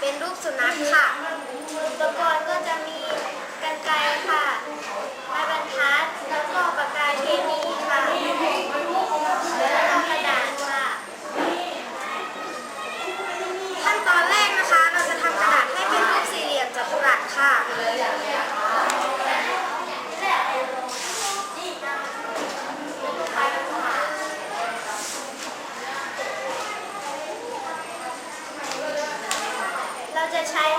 เป็นรูปสุนัขค่ะ แล้วก็ the child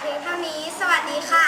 เพงเท่านี้ สวัสดีค่ะ